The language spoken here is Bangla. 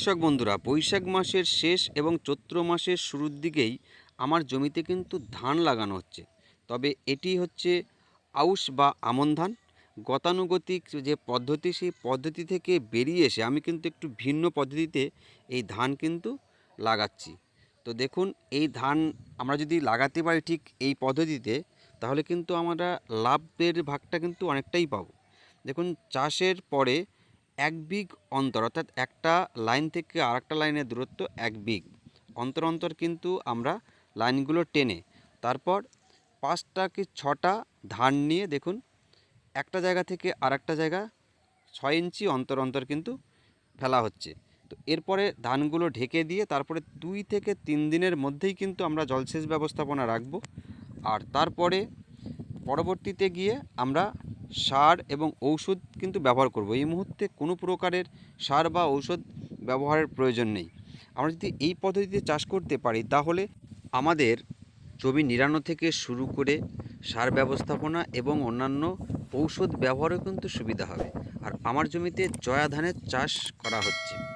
কৃষক বন্ধুরা, বৈশাখ মাসের শেষ এবং চৈত্র মাসের শুরুর দিকেই আমার জমিতে কিন্তু ধান লাগানো হচ্ছে। তবে এটি হচ্ছে আউশ বা আমন ধান। গতানুগতিক যে পদ্ধতি, সেই পদ্ধতি থেকে বেরিয়ে এসে আমি কিন্তু একটু ভিন্ন পদ্ধতিতে এই ধান কিন্তু লাগাচ্ছি। তো দেখুন, এই ধান আমরা যদি লাগাতে পারি ঠিক এই পদ্ধতিতে, তাহলে কিন্তু আমরা লাভের ভাগটা কিন্তু অনেকটাই পাবো। দেখুন, চাষের পরে এক বিঘ অন্তর, অর্থাৎ একটা লাইন থেকে আরেকটা লাইনের দূরত্ব এক বিঘ অন্তর অন্তর কিন্তু আমরা লাইনগুলো টেনে, তারপর পাঁচটা কি ছটা ধান নিয়ে দেখুন, একটা জায়গা থেকে আরেকটা জায়গা ছয় ইঞ্চি অন্তর অন্তর কিন্তু ফেলা হচ্ছে। তো এরপরে ধানগুলো ঢেকে দিয়ে তারপরে দুই থেকে তিন দিনের মধ্যেই কিন্তু আমরা জলসেচ ব্যবস্থাপনা রাখব। আর তারপরে পরবর্তীতে গিয়ে আমরা সার এবং ঔষধ কিন্তু ব্যবহার করব। এই মুহূর্তে কোনো প্রকারের সার বা ঔষধ ব্যবহারের প্রয়োজন নেই। আমরা যদি এই পদ্ধতিতে চাষ করতে পারি, তাহলে আমাদের জমি নিড়ানো থেকে শুরু করে সার ব্যবস্থাপনা এবং অন্যান্য ঔষধ ব্যবহারও কিন্তু সুবিধা হবে। আর আমার জমিতে জয়া ধানের চাষ করা হচ্ছে।